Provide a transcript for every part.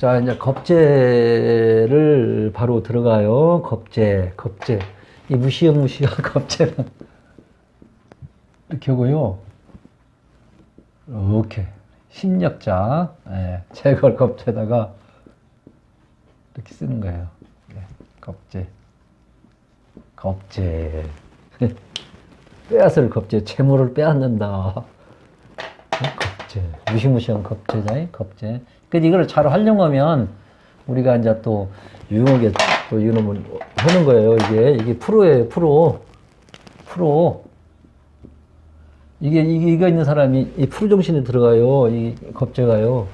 자, 이제 겁재를 바로 들어가요. 겁재, 겁재. 이 무시무시한 겁재는 이렇게 하고요. 이렇게. 심력자, 예, 제걸 겁재다가 이렇게 쓰는 거예요. 네, 겁재. 겁재. 빼앗을 겁재. 재물을 빼앗는다. 겁재. 무시무시한 겁재자, 겁재. 그래서 이걸 잘 활용하면 우리가 이제 또 유용하게 또 이놈을 하는 거예요. 이게, 이게 프로예요, 프로. 프로. 이게, 이게, 이거 있는 사람이 이 프로 정신에 들어가요. 이 겁재가요.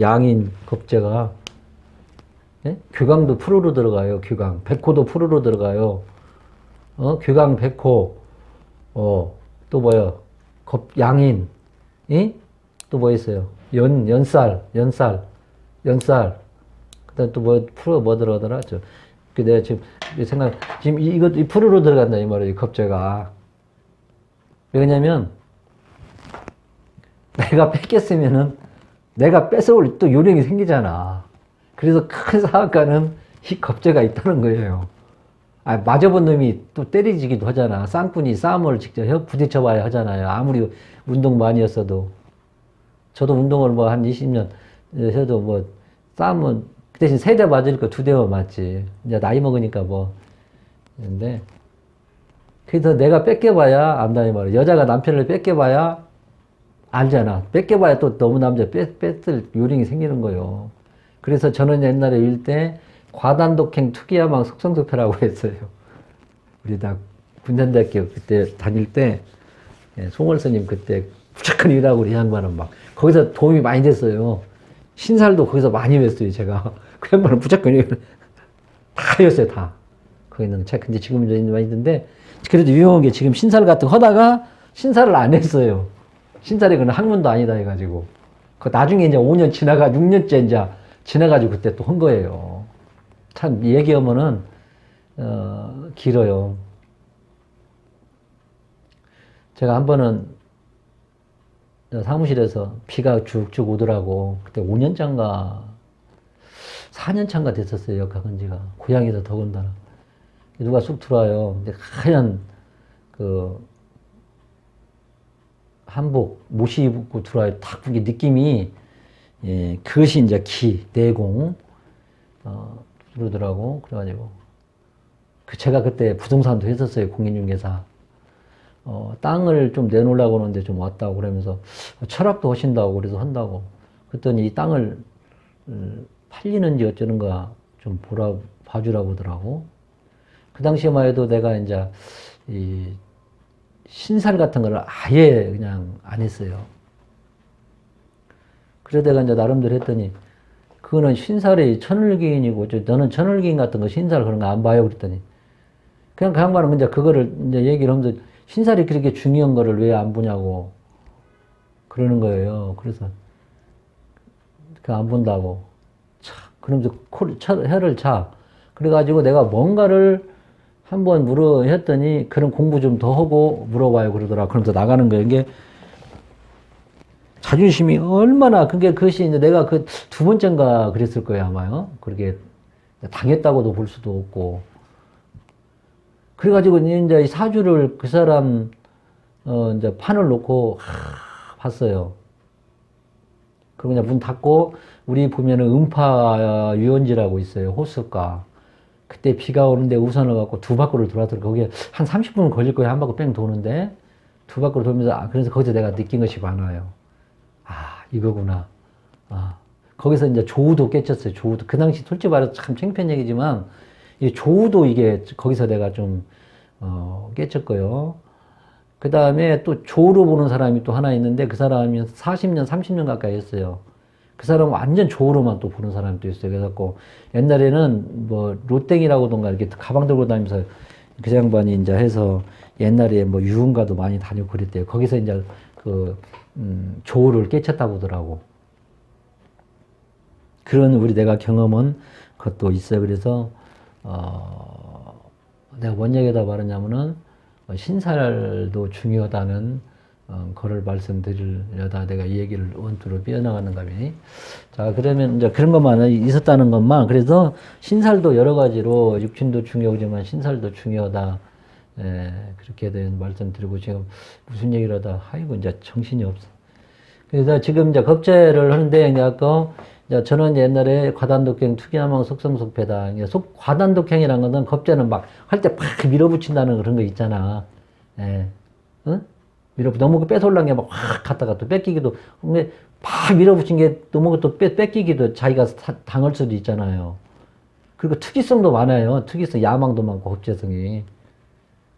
양인 겁재가. 예? 규강도 프로로 들어가요. 규강. 백호도 프로로 들어가요. 어? 규강 백호. 어, 또 뭐야? 겁, 양인. 이? 또 뭐 있어요? 연, 연살, 연살, 연살. 그 다음 또 뭐, 프로 뭐 들어가더라? 저, 그 내가 지금 생각, 지금 이- 이것도 이 프로로 들어간다, 이 말이에요. 이 겁재가. 왜냐면, 내가 뺏겼으면은, 내가 뺏어올 또 요령이 생기잖아. 그래서 큰 사업가는 이 겁재가 있다는 거예요. 아, 맞아본 놈이 또 때리지기도 하잖아. 쌍꾼이 싸움을 직접 해- 부딪혀봐야 하잖아요. 아무리 운동 많이 했어도. 저도 운동을 뭐 한 20년 해도 뭐 싸움은 그 대신 세 대 맞으니까 두 대만 맞지. 이제 나이 먹으니까 뭐. 근데 그래서 내가 뺏겨봐야 안다 이 말이야. 여자가 남편을 뺏겨봐야 알잖아. 뺏겨봐야 또 너무 남자 뺏, 뺏을 요령이 생기는 거예요. 그래서 저는 옛날에 일 때 과단독행 투기야망 속성수표라고 했어요. 우리 다 군산대학교 그때 다닐 때 예, 송월 스님 그때 무조건 일하고 우리 양반은 막 거기서 도움이 많이 됐어요. 신살도 거기서 많이 뵀어요 제가. 그 양반은 무조건 일- 다 했어요 다. 거기 있는 책 근데 지금 이제 많이 있는데 그래도 유용한 게 지금 신살 같은 거 하다가 신살을 안 했어요. 신살이 그는 학문도 아니다 해가지고 그 나중에 이제 5년 지나가 6년째 이제 지나가지고 그때 또 한 거예요. 참 얘기하면은 어, 길어요. 제가 한 번은 사무실에서 비가 쭉쭉 오더라고. 그때 5년 차인가 4년 차인가 됐었어요. 역학은 지가 고향에서 더군다나 누가 쑥 들어와요. 근데 하얀 그 한복 못이 입고 들어와요. 딱 그게 느낌이 예, 그것이 이제 기 내공 어, 그러더라고. 그래가지고 그 제가 그때 부동산도 했었어요. 공인중개사. 어, 땅을 좀 내놓으려고 하는데 좀 왔다고 그러면서 철학도 하신다고 그래서 한다고. 그랬더니 이 땅을 음, 팔리는지 어쩌는가 좀 보라 봐주라고 하더라고. 그 당시에만 해도 내가 이제 이 신살 같은 걸 아예 그냥 안 했어요. 그래서 내가 이제 나름대로 했더니 그거는 신살이 천을기인이고 저 너는 천을기인 같은 거 신살 그런 거 안 봐요 그랬더니 그냥 그 양반은 이제 그거를 이제 얘기를 하면서 신살이 그렇게 중요한 거를 왜 안 보냐고 그러는 거예요. 그래서 그 안 본다고 차 그러면서 코를 차, 혀를 차 그래가지고 내가 뭔가를 한번 물어 했더니 그런 공부 좀 더 하고 물어봐요 그러더라. 그러면서 나가는 거예요. 이게 자존심이 얼마나 그게 그것이 이제 내가 그 두 번째인가 그랬을 거예요 아마요. 그렇게 당했다고도 볼 수도 없고 그래가지고 이제 이 사주를 그 사람 어 이제 판을 놓고 하, 봤어요. 그리고 그냥 문 닫고 우리 보면은 음파 유원지라고 있어요 호숫가. 그때 비가 오는데 우산을 갖고 두 바퀴를 돌아서 거기에 한 30분 걸릴 거예요 한 바퀴 뺑 도는데 두 바퀴를 돌면서 아 그래서 거기서 내가 느낀 것이 많아요. 아 이거구나. 아 거기서 이제 조우도 깨쳤어요. 조우도 그 당시 솔직히 말해서 참 창피한 얘기지만 이 조우도 이게 거기서 내가 좀 어, 깨쳤고요. 그 다음에 또 조로 보는 사람이 또 하나 있는데 그 사람이 40년, 30년 가까이 했어요. 그 사람은 완전 조로만 또 보는 사람이 또 있어요. 그래갖고 옛날에는 뭐 롯땡이라고던가 이렇게 가방 들고 다니면서 그 양반이 이제 해서 옛날에 뭐 유흥가도 많이 다니고 그랬대요. 거기서 이제 그, 음, 조를 깨쳤다고 하더라고. 그런 우리 내가 경험은 그것도 있어요. 그래서, 어, 내가 뭔 얘기다 말하냐면은 어, 신살도 중요하다는 어, 그걸 말씀드리려다 내가 이 얘기를 원투로 삐어나가는 감이. 자, 그러면 이제 그런 것만 있었다는 것만. 그래서 신살도 여러 가지로 육신도 중요하지만 신살도 중요하다. 예, 그렇게 된 말씀 드리고 지금 무슨 얘기를 하다, 아이고, 이제 정신이 없어. 그래서 지금 이제 겁제를 하는데, 이제 아까, 저는 옛날에 과단독행, 투기하망, 속성속패다. 속, 과단독행이라는 것은 겁제는 막 할 때 팍 밀어붙인다는 그런 거 있잖아. 예. 응? 밀어, 너무 뺏어올란 게 막 확 갔다가 또 뺏기기도, 근데 팍 밀어붙인 게 너무 또 뺏, 뺏기기도 자기가 사- 당할 수도 있잖아요. 그리고 특이성도 많아요. 특이성, 야망도 많고, 겁제성이.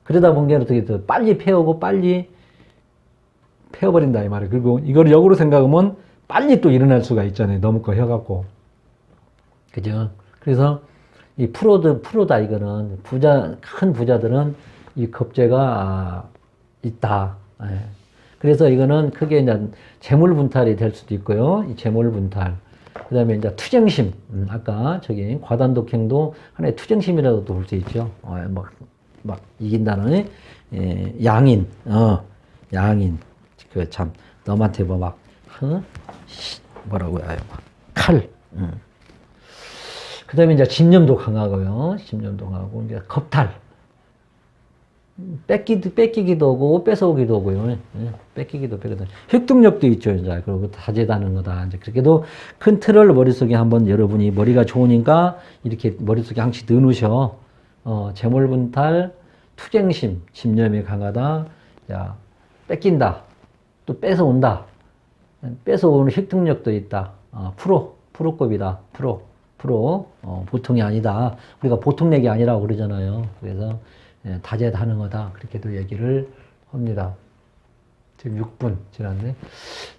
그러다 보니 어떻게 더 빨리 패오고 빨리 패어버린다 이 말이에요. 그리고 이걸 역으로 생각하면 빨리 또 일어날 수가 있잖아요. 너무 거 혀갖고. 그죠? 그래서 이 프로드, 프로다 이거는 부자, 큰 부자들은 이 겁재가 아, 있다. 예. 그래서 이거는 크게 이제 재물 분탈이 될 수도 있고요. 이 재물 분탈. 그 다음에 이제 투정심. 음, 아까 저기 과단독행도 하나의 투정심이라고도 볼수 있죠. 어, 막, 막 이긴다는, 예, 양인, 어, 양인. 그 참, 너한테 뭐 막, 어? 씨, 뭐라고요? 막, 칼. 음. 그 다음에 이제 집념도 강하고요. 집념도 강하고, 이제 겁탈. 뺏기도, 뺏기기도 하고, 뺏어오기도 하고요. 예, 뺏기기도, 뺏기도. 획득력도 있죠, 이제. 그리고 다재다는 거다. 이제 그렇게도 큰 틀을 머릿속에 한번 여러분이 머리가 좋으니까 이렇게 머릿속에 항시 넣으셔. 어, 재물분탈, 투쟁심, 집념이 강하다. 자, 뺏긴다. 또 뺏어온다. 뺏어오는 획득력도 있다. 어, 프로, 프로급이다. 프로, 프로. 어, 보통이 아니다. 우리가 보통 내기 아니라고 그러잖아요. 그래서 예, 다재다는 거다. 그렇게도 얘기를 합니다. 지금 6분 지났네.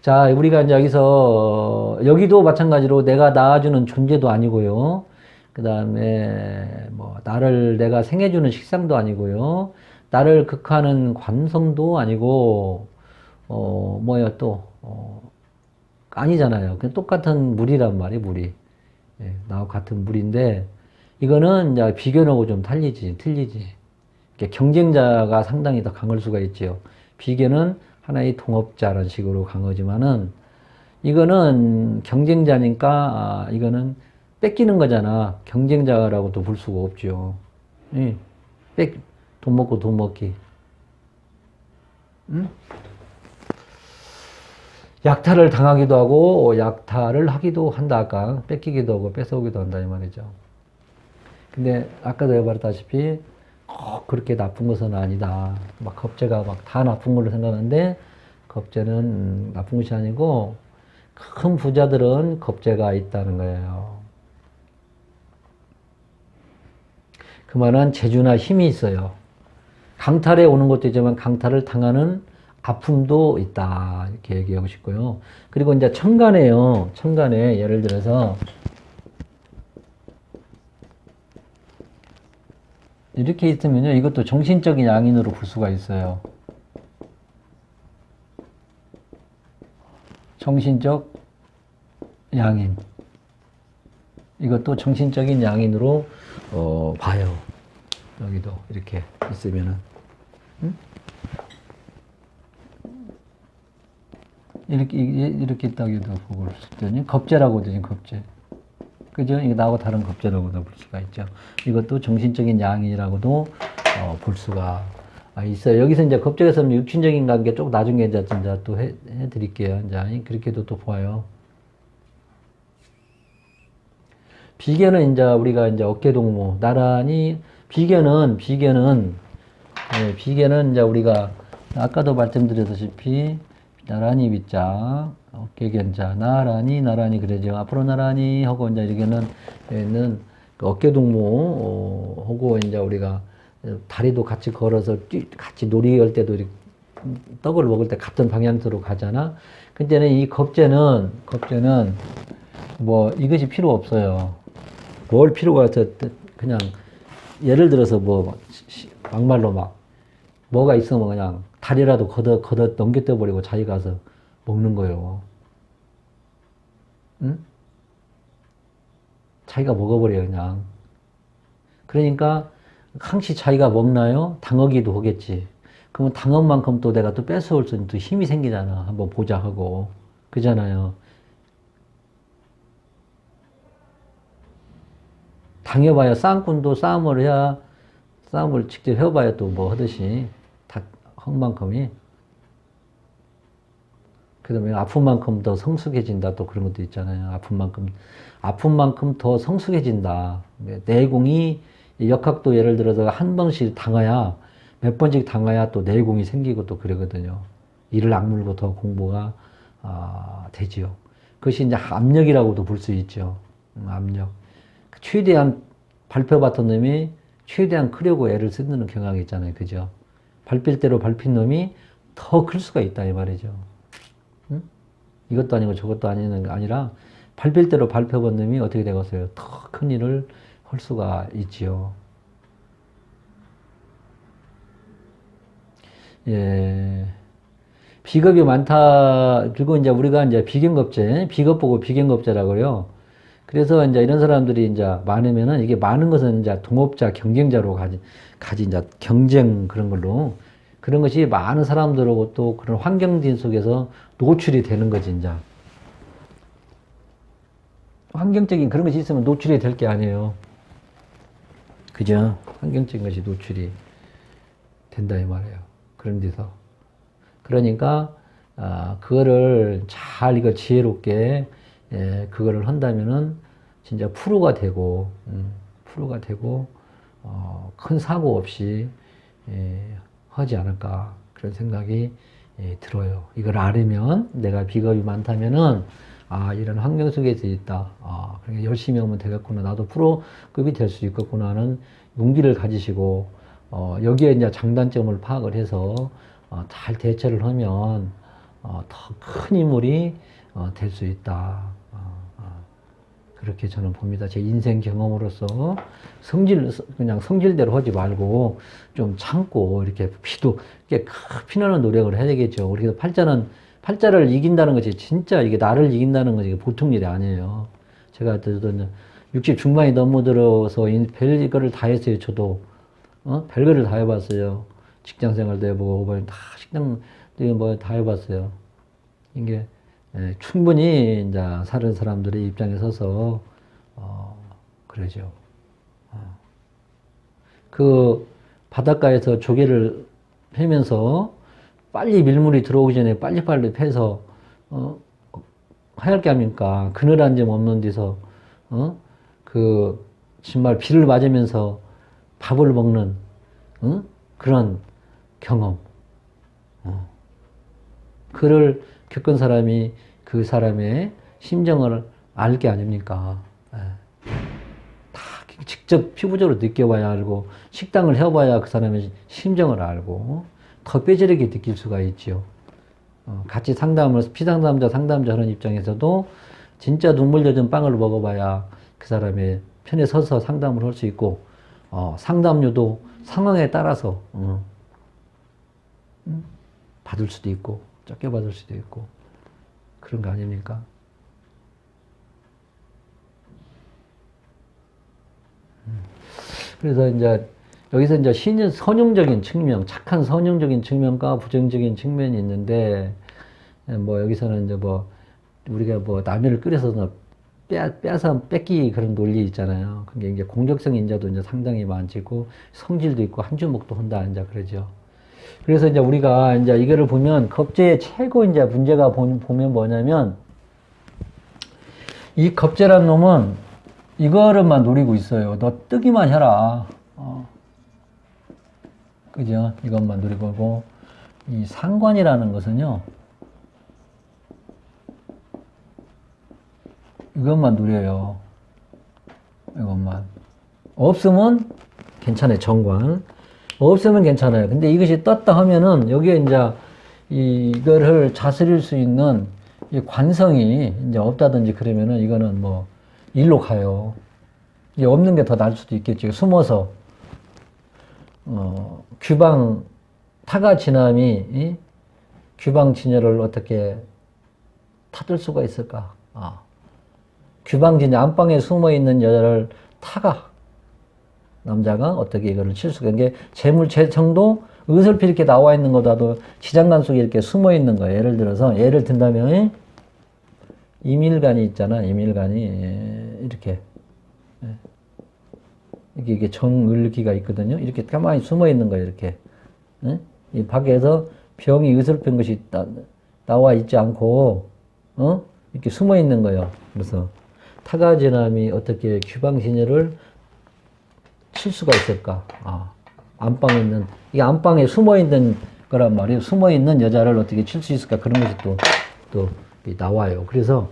자, 우리가 이제 여기서, 여기도 마찬가지로 내가 낳아주는 존재도 아니고요. 그 다음에, 뭐, 나를 내가 생해주는 식상도 아니고요. 나를 극하는 관성도 아니고, 어, 뭐야 또, 어, 아니잖아요. 그냥 똑같은 물이란 말이에요, 물이. 예, 나하고 같은 물인데, 이거는 이제 비견하고 좀 달리지, 틀리지. 경쟁자가 상당히 더 강할 수가 있지요. 비견은 하나의 동업자라는 식으로 강하지만은, 이거는 경쟁자니까, 아, 이거는 뺏기는 거잖아. 경쟁자라고도 볼 수가 없죠. 예, 뺏, 돈 먹고 돈 먹기. 응? 약탈을 당하기도 하고 약탈을 하기도 한다 아까 뺏기기도 하고 뺏어오기도 한다 이 말이죠. 근데 아까도 말했다시피 꼭 그렇게 나쁜 것은 아니다. 막 겁재가 막 다 나쁜 걸로 생각하는데 겁재는 음, 나쁜 것이 아니고 큰 부자들은 겁재가 있다는 거예요. 그만한 재주나 힘이 있어요. 강탈에 오는 것도 있지만 강탈을 당하는 아픔도 있다. 이렇게 얘기하고 싶고요. 그리고 이제 천간에요. 천간에 예를 들어서 이렇게 있으면요. 이것도 정신적인 양인으로 볼 수가 있어요. 정신적 양인. 이것도 정신적인 양인으로 어, 봐요. 여기도 이렇게 있으면은. 이렇게 이- 이렇게 있다기도 보고 있더니 겁재라고 하더니 겁재. 그죠? 이게 나하고 다른 겁재라고도 볼 수가 있죠. 이것도 정신적인 양이라고도 어, 볼 수가 아, 있어요. 여기서 이제 겁재에서 육신적인 관계 쪽 나중에 이제 또 해, 해드릴게요. 이제 그렇게도 또 봐요. 비견은 이제 우리가 이제 어깨동무 나란히 비견은 비견은 예, 비견은 이제 우리가 아까도 말씀드렸다시피 나란히 비자 어깨 견자 나란히 나란히 그러죠 앞으로 나란히 하고 이제 이게는 있는 그 어깨 동무 어, 하고 이제 우리가 다리도 같이 걸어서 뛰, 같이 놀이할 때도 이렇게 떡을 먹을 때 같은 방향으로 가잖아. 근데는 이 겁재는 겁재는 뭐 이것이 필요 없어요. 뭘 필요가 있어 그냥 예를 들어서 뭐 막말로 막 뭐가 있으면 그냥 다리라도 걷어 걷어 넘겨떠 버리고 자기 가서 먹는 거예요. 응? 자기가 먹어버려요 그냥. 그러니까 항시 자기가 먹나요? 당하기도 하겠지. 그러면 당한 만큼 또 내가 또 뺏어올 수 있는 또 힘이 생기잖아. 한번 보자 하고. 그잖아요. 당해봐야 쌍꾼도 싸움을 해야 싸움을 직접 해봐야 또 뭐 하듯이 다한 만큼이 그다음에 아픈 만큼 더 성숙해진다 또 그런 것도 있잖아요. 아픈 만큼 아픈 만큼 더 성숙해진다. 내공이 역학도 예를 들어서 한 번씩 당해야 몇 번씩 당해야 또 내공이 생기고 또 그러거든요. 이를 악물고 더 공부가 아, 되지요. 그것이 이제 압력이라고도 볼 수 있죠. 음, 압력. 최대한 발표 받던 놈이 최대한 크려고 애를 쓰는 경향이 있잖아요. 그죠? 밟힐 대로 밟힌 놈이 더 클 수가 있다, 이 말이죠. 응? 이것도 아니고 저것도 아니는 게 아니라 밟힐 대로 밟혀본 놈이 어떻게 되겠어요? 더 큰 일을 할 수가 있지요. 예. 비겁이 많다. 그리고 이제 우리가 이제 비경겁제, 비겁 보고 비경겁제라고요. 그래서 이제 이런 사람들이 이제 많으면은 이게 많은 것은 이제 동업자, 경쟁자로 가지, 가지 이제 경쟁 그런 걸로 그런 것이 많은 사람들하고 또 그런 환경진 속에서 노출이 되는 거지, 이제. 환경적인 그런 것이 있으면 노출이 될 게 아니에요. 그죠? 환경적인 것이 노출이 된다, 이 말이에요. 그런 데서. 그러니까, 아, 그거를 잘 이거 지혜롭게, 예, 그거를 한다면은 진짜 프로가 되고, 음, 프로가 되고, 어, 큰 사고 없이, 예, 하지 않을까. 그런 생각이 예, 들어요. 이걸 알으면 내가 비겁이 많다면은 아, 이런 환경 속에서 있다. 아, 그러니까 열심히 하면 되겠구나. 나도 프로급이 될 수 있겠구나 하는 용기를 가지시고, 어, 여기에 이제 장단점을 파악을 해서, 어, 잘 대처를 하면, 어, 더 큰 인물이, 어, 될 수 있다. 그렇게 저는 봅니다. 제 인생 경험으로서 성질, 그냥 성질대로 하지 말고 좀 참고 이렇게 피도, 이렇게 피나는 노력을 해야 되겠죠. 우리가 팔자는, 팔자를 이긴다는 것이 진짜 이게 나를 이긴다는 것이 보통 일이 아니에요. 제가 저도 60 중반이 넘어 들어서 별거를 다 했어요. 저도. 어? 별거를 다 해봤어요. 직장 생활도 해보고, 뭐다 식당, 뭐 다 해봤어요. 이게 예, 충분히 이제 사는 사람들의 입장에 서서 어, 그러죠. 어. 그 바닷가에서 조개를 패면서 빨리 밀물이 들어오기 전에 빨리빨리 패서 어, 하얗게 합니까? 그늘 한 점 없는 데서 어? 그 정말 비를 맞으면서 밥을 먹는 어? 그런 경험. 어. 그를 겪은 사람이 그 사람의 심정을 알 게 아닙니까? 예. 다 직접 피부적으로 느껴봐야 알고 식당을 해봐야 그 사람의 심정을 알고 더 뼈저리게 느낄 수가 있지요. 어, 같이 상담을 피상담자 상담자 하는 입장에서도 진짜 눈물 젖은 빵을 먹어봐야 그 사람의 편에 서서 상담을 할 수 있고 어, 상담료도 상황에 따라서 어, 음, 받을 수도 있고 적게 받을 수도 있고 그런 거 아닙니까? 음. 그래서 이제 여기서 이제 신 선용적인 측면, 착한 선용적인 측면과 부정적인 측면이 있는데 뭐 여기서는 이제 뭐 우리가 뭐 남을 끓여서 빼, 빼서 뺏기 그런 논리 있잖아요. 그게 이제 공격성 인자도 이제 상당히 많지고 성질도 있고 한 주먹도 한다 이제 그러죠. 그래서 이제 우리가 이제 이거를 보면 겁제의 최고 이제 문제가 보면 뭐냐면 이 겁제란 놈은 이거를만 노리고 있어요. 너 뜨기만 해라. 어. 그죠? 이것만 노리고 이 상관이라는 것은요. 이것만 누려요. 이것만. 없으면 괜찮아요. 정관. 없으면 괜찮아요. 근데 이것이 떴다 하면은 여기에 이제 이거를 다스릴 수 있는 이 관성이 이제 없다든지 그러면은 이거는 뭐 일로 가요. 이 없는 게 더 나을 수도 있겠죠. 숨어서 어, 규방 타가 지남이 이? 규방 진열을 어떻게 타들 수가 있을까? 아. 규방 진열 안방에 숨어 있는 여자를 타가 남자가 어떻게 이거를 칠 수가 이게 재물 재청도 의설피 이렇게 나와 있는 거다도 지장간 속에 이렇게 숨어 있는 거예요. 예를 들어서 예를 든다면 이밀간이 있잖아. 이밀간이 예, 이렇게 예. 이게 이게 정을기가 있거든요. 이렇게 가만히 숨어 있는 거예요. 이렇게 예? 이 밖에서 병이 의설픈 것이 나, 나와 있지 않고 어? 이렇게 숨어 있는 거예요. 그래서 타가지남이 어떻게 규방신혈을 칠 수가 있을까? 아, 안방에 있는 이게 안방에 숨어 있는 거란 말이에요. 숨어 있는 여자를 어떻게 칠 수 있을까? 그런 것이 또 또 나와요. 그래서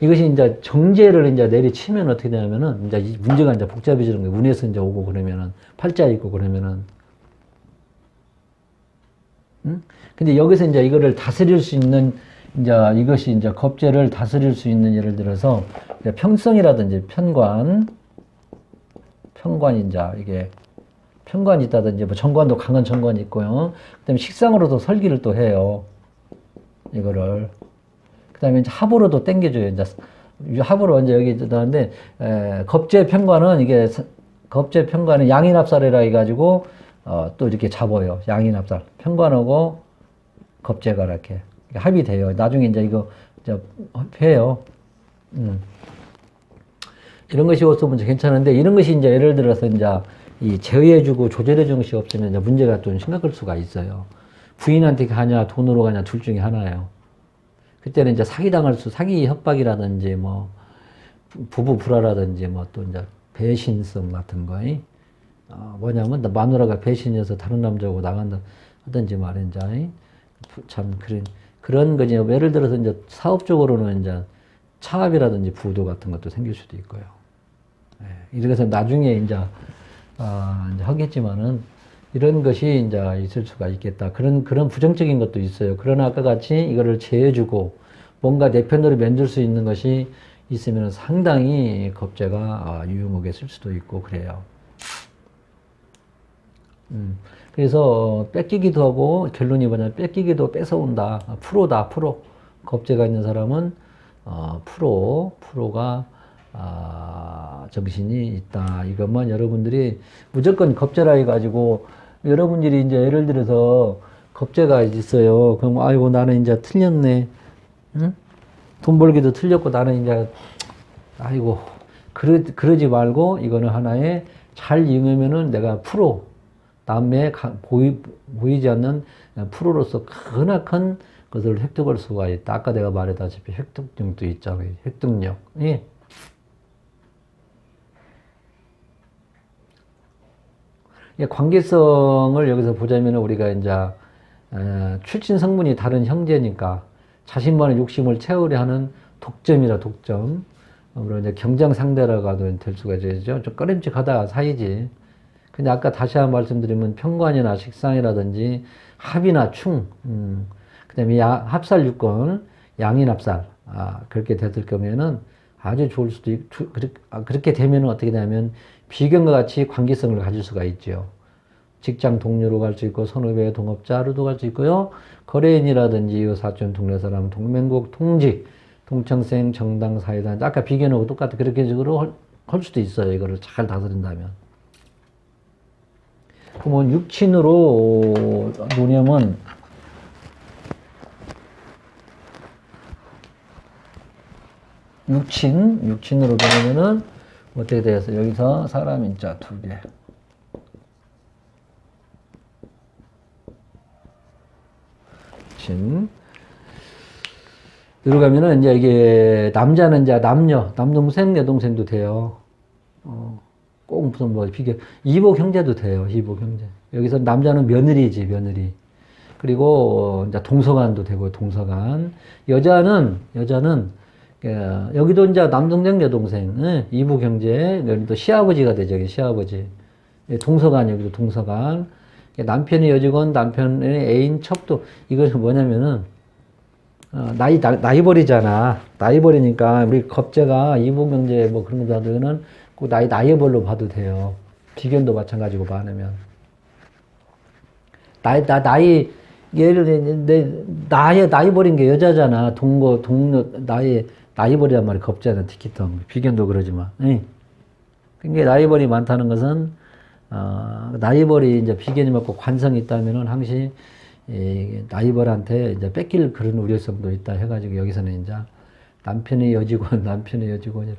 이것이 이제 정제를 이제 내리치면 어떻게 되냐면은 이제 이 문제가 이제 복잡해지는 거예요. 운에서 이제 오고 그러면은 팔자 있고 그러면은 응? 근데 여기서 이제 이거를 다스릴 수 있는 이제 이것이 이제 겁제를 다스릴 수 있는 예를 들어서 평성이라든지 편관 이제 이게 편관이 있다든지 뭐 정관도 강한 정관이 있고요. 그다음에 식상으로도 설기를 또 해요. 이거를 그다음에 이제 합으로도 땡겨줘요. 이제 합으로 이제 여기 나는데 겁제 편관은 이게 사- 겁제 편관은 양인합살이라 해가지고 어, 또 이렇게 잡아요. 양인합살 편관하고 겁제가 이렇게 합이 돼요. 나중에 이제 이거 이제 해요. 음. 이런 것이 없으면 괜찮은데 이런 것이 이제 예를 들어서 이제 이 제어해주고 조절해주는 것이 없으면 이제 문제가 좀 심각할 수가 있어요. 부인한테 가냐 돈으로 가냐 둘 중에 하나예요. 그때는 이제 사기당할 수, 사기 협박이라든지 뭐 부- 부부 불화라든지 뭐 또 이제 배신성 같은 거, 이? 어, 뭐냐면 마누라가 배신해서 다른 남자하고 나간다 하든지 말인지 참 그런 그런 거지. 예를 들어서 이제 사업적으로는 이제 차압이라든지 부도 같은 것도 생길 수도 있고요. 예, 이래서 나중에 이제, 아, 이제 하겠지만은 이런 것이 이제 있을 수가 있겠다. 그런, 그런 부정적인 것도 있어요. 그러나 아까 같이 이거를 제해주고 뭔가 내 편으로 면줄 수 있는 것이 있으면 상당히 겁재가 아, 유용하게 쓸 수도 있고 그래요. 음, 그래서 어, 뺏기기도 하고 결론이 뭐냐면 뺏기기도 뺏어온다. 아, 프로다, 프로. 겁재가 있는 사람은 어, 프로, 프로가 아, 정신이 있다. 이것만 여러분들이 무조건 겁재라 해가지고 여러분들이 이제 예를 들어서 겁재가 있어요. 그럼 아이고 나는 이제 틀렸네. 응? 돈 벌기도 틀렸고 나는 이제 아이고 그러, 그러지 말고 이거는 하나의 잘 이용하면은 내가 프로 남의 가- 보이, 보이지 않는 프로로서 크나큰 것을 획득할 수가 있다. 아까 내가 말했다시피 획득력도 있잖아요. 획득력. 예. 관계성을 여기서 보자면 우리가 이제 에, 출신 성분이 다른 형제니까 자신만의 욕심을 채우려 하는 독점이라 독점. 어, 물론 이제 경쟁 상대라고도 될 수가 있죠. 좀 꺼림칙하다 사이지. 근데 아까 다시 한 번 말씀드리면 평관이나 식상이라든지 합이나 충, 음, 그 다음에 야- 합살 유권, 양인 합살, 아, 그렇게 됐을 거면은 아주 좋을 수도 있, 주- 그렇- 아, 그렇게 되면은 어떻게 되냐면 비견과 같이 관계성을 가질 수가 있죠. 직장 동료로 갈 수 있고 선후배 동업자로도 갈 수 있고요. 거래인이라든지 사촌 동네 사람 동맹국 통직 동창생 정당 사회단 아까 비견하고 똑같은 그렇게 식으로 할, 할 수도 있어요. 이거를 잘 다스린다면. 그러면 육친으로 노념은 육친 육친으로 보면은 어떻게 되겠어요? 여기서 사람 인자 두 개. 친. 들어가면은 이제 이게 남자는 이제 남녀, 남동생, 여동생도 돼요. 어, 꼭 무슨 뭐 비교 이복 형제도 돼요. 이복 형제. 여기서 남자는 며느리지 며느리. 그리고 이제 동서간도 되고 동서간. 여자는 여자는 어, 여기도 이제 남동생, 여동생, 예, 이복 형제, 여기도 시아버지가 되죠. 시아버지. 예, 동서간 여기도 동서간. 남편의 여직원, 남편의 애인 첩도 이것은 뭐냐면은 어, 나이, 나, 나이 버리잖아. 나이 버리니까 우리 겁재가 이복경제 뭐 그런 거 다들은 꼭 나이, 나이별로 봐도 돼요. 비견도 마찬가지고 많으면. 나이, 나, 나이, 예를 들어, 내, 나이, 나이 버린 게 여자잖아. 동거, 동료, 나이, 버리란 말이 겁재는 티키텅. 비견도 그러지만. 예. 나이 버리 많다는 것은, 어, 나이벌이 이제 비견이 맞고 관성이 있다면은 항시 이 나이벌한테 이제 뺏길 그런 우려성도 있다 해가지고 여기서는 이제 남편의 여직원, 남편의 여직원,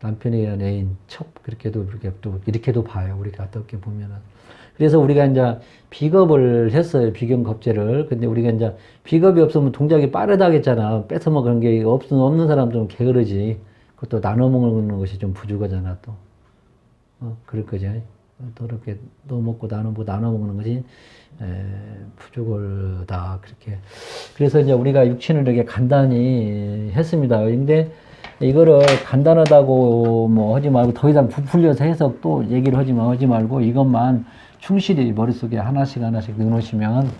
남편의 연예인, 첩 그렇게도 이렇게 또 이렇게도 봐요. 우리가 어떻게 보면은. 그래서 우리가 이제 비겁을 했어요. 비견 겁제를. 근데 우리가 이제 비겁이 없으면 동작이 빠르다 했잖아. 뺏어 먹는 게 없, 없는 사람 좀 게으르지. 그것도 나눠 먹는 것이 좀 부족하잖아, 또. 어, 그럴. 또 이렇게 또 먹고 나눠 먹고 나눠 먹는 것이 에, 부족하다 그렇게. 그래서 이제 우리가 육친을 이렇게 간단히 했습니다. 근데 이거를 간단하다고 뭐 하지 말고 더 이상 부풀려서 해서 또 얘기를 하지 말고 이것만 충실히 머릿속에 하나씩 하나씩 넣어놓으시면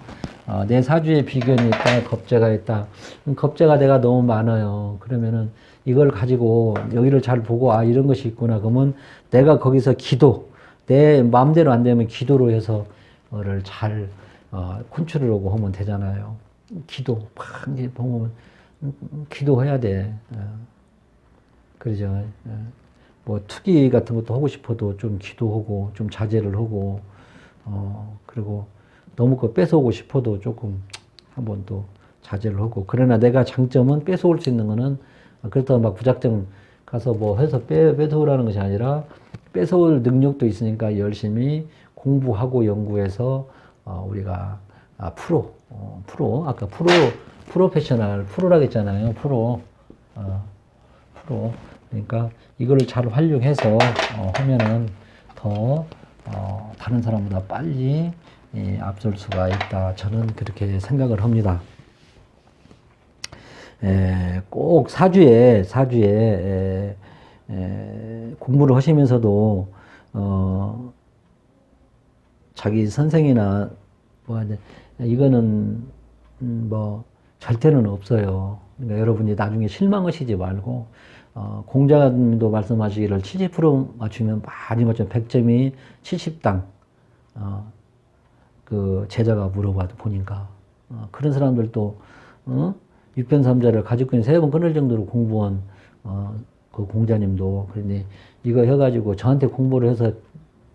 어, 내 사주에 비견이 있다, 겁재가 있다. 음, 겁재가 내가 너무 많아요. 그러면은 이걸 가지고 여기를 잘 보고 아 이런 것이 있구나. 그러면 내가 거기서 기도 내 마음대로 안 되면 기도로 해서 를 잘 어, 컨트롤 하고 하면 되잖아요. 기도 막 이제 보면 음, 음, 기도해야 돼. 어. 그러죠. 예. 뭐 투기 같은 것도 하고 싶어도 좀 기도하고 좀 자제를 하고 어 그리고 너무 그 뺏어오고 싶어도 조금 한번 또 자제를 하고. 그러나 내가 장점은 뺏어올 수 있는 거는 그렇다고 막 무작정 가서 뭐 해서 빼, 뺏어오라는 것이 아니라 뺏어올 능력도 있으니까 열심히 공부하고 연구해서 어 우리가 아 프로 어 프로 아까 프로 프로페셔널 프로라고 했잖아요 프로. 어 프로. 그러니까 이거를 잘 활용해서 어, 하면은 더 어, 다른 사람보다 빨리 예, 앞설 수가 있다. 저는 그렇게 생각을 합니다. 에, 꼭 사주에 사주에 에, 에, 공부를 하시면서도 어, 자기 선생이나 뭐 이거는 음, 뭐 절대는 없어요. 그러니까 여러분이 나중에 실망하시지 말고 어, 공자님도 말씀하시기를 70% 맞추면 많이 맞추면 100점이 70당 어, 그 제자가 물어봐도 보니까 어, 그런 사람들도 어? 육변삼자를 있는 세번 끊을 정도로 공부한 어, 그 공자님도 그런데 이거 해가지고 저한테 공부를 해서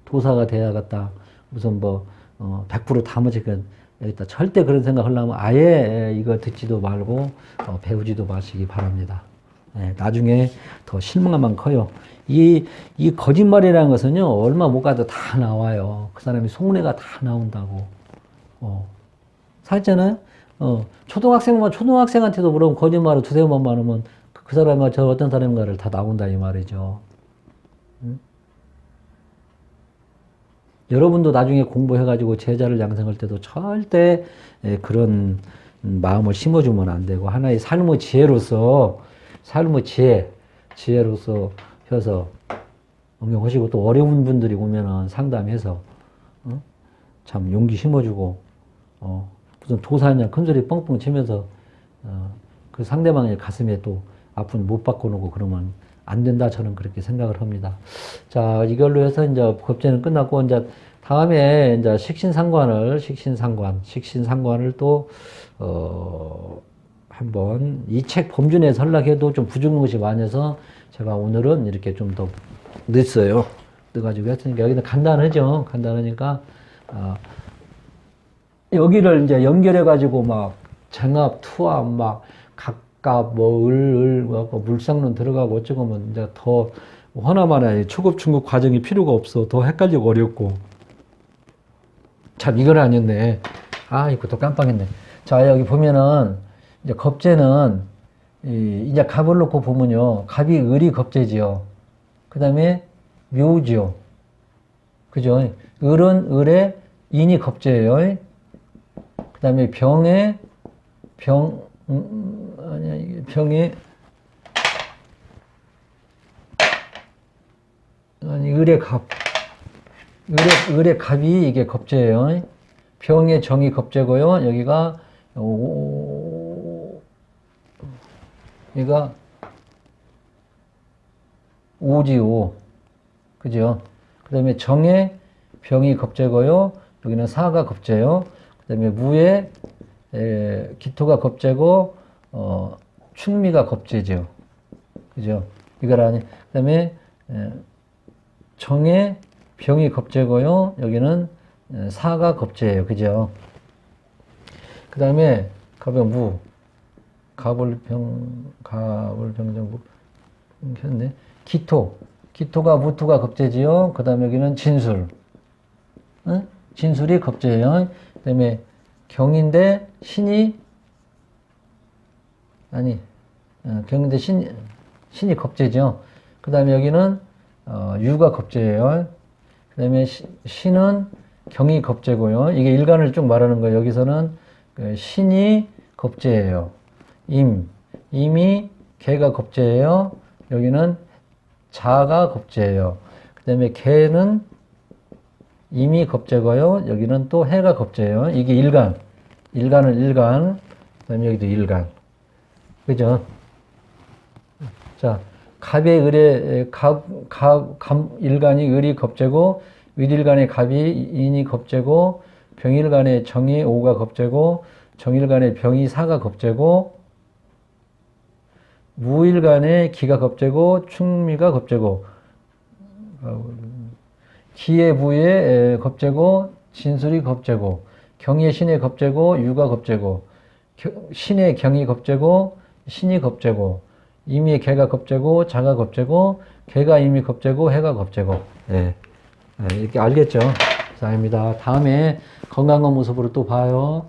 도사가 돼야겠다 무슨 뭐 어, 100%다 맞으니까 여기다 절대 그런 생각 하려면 아예 이거 듣지도 말고 어, 배우지도 마시기 바랍니다. 예, 나중에 더 실망만 커요. 이, 이 거짓말이라는 것은요, 얼마 못 가도 다 나와요. 그 사람이 속내가 다 나온다고. 어. 살잖아요? 어, 초등학생만, 초등학생한테도 물으면 거짓말을 두세 번만 말하면 그, 그 사람과 저 어떤 사람인가를 다 나온다, 이 말이죠. 응? 여러분도 나중에 공부해가지고 제자를 양성할 때도 절대 예, 그런 마음을 심어주면 안 되고, 하나의 삶의 지혜로서 삶의 지혜, 지혜로서 해서 응용하시고 또 어려운 분들이 오면은 상담해서 어? 참 용기 심어주고 어, 무슨 도사냐 큰 소리 뻥뻥 치면서 어, 그 상대방의 가슴에 또 아픈 못 바꿔놓고 그러면 안 된다 저는 그렇게 생각을 합니다. 자 이걸로 해서 이제 법제는 끝났고 이제 다음에 이제 식신상관을 식신상관 식신상관을 또 어, 한번 이 책 범준에 설락해도 좀 부족한 것이 많아서 제가 오늘은 이렇게 좀더 넣었어요. 넣어가지고 했으니까 여기는 간단하죠. 간단하니까 어, 여기를 이제 연결해가지고 막 정합, 투합, 막 각각 뭐 을, 을, 뭐 물상론 들어가고 어쩌고 뭐 이제 더 하나만의 초급, 중급 과정이 필요가 없어. 더 헷갈리고 어렵고. 참 이걸 아니었네. 아, 또 깜빡했네. 자, 여기 보면은 이제 겁재는 이, 이제 갑을 놓고 보면요. 갑이 을이 겁재지요. 그 다음에 묘지요. 그죠? 을은 을에 인이 겁재예요. 그 다음에 병에 병 음, 아니야 이게 병에 아니 을의 갑 을의 을의 갑이 이게 겁재예요. 병의 정이 겁재고요. 여기가 오, 얘가 오지오. 그죠? 그 다음에 정의 병이 겁재고요. 여기는 사가 겁재요. 그 다음에 무에 에, 기토가 겁재고, 어, 충미가 겁재죠. 그죠? 이걸 아니, 그 다음에, 에, 정의 병이 겁재고요. 여기는 에, 사가 겁재예요. 그죠? 그 다음에 갑의 무. 갑을 병정부. 했네. 기토. 기토가 무토가 겁재지요. 그 다음에 여기는 진술. 응? 진술이 겁재예요. 그 다음에 경인데 신이 아니 어, 경인데 신 신이 겁재죠. 그 다음에 여기는 어, 유가 겁재예요. 그 다음에 신은 경이 겁재고요. 이게 일간을 쭉 말하는 거예요. 여기서는 그 신이 겁재예요. 임 임이 개가 겁재예요. 여기는 자가 겁재예요. 그 다음에 개는 임이 겁재고요. 여기는 또 해가 겁재예요. 이게 일간. 일간은 일간. 그 다음에 여기도 일간. 그죠? 자, 갑의 을에, 갑, 갑, 갑, 일간이 을이 겁재고, 을일간의 갑이 인이 겁재고, 병일간의 정이 오가 겁재고, 정일간의 병이 사가 겁재고, 무일간의 기가 겁재고, 충미가 겁재고, 어, 기의 부의 겁재고, 진술이 겁재고, 경의 신의 겁재고, 유가 겁재고, 겨- 신의 경이 겁재고, 신이 겁재고, 임의 개가 겁재고, 자가 겁재고, 개가 임이 겁재고, 해가 겁재고. 예. 예, 이렇게 알겠죠? 자, 입니다. 다음에 건강한 모습으로 또 봐요.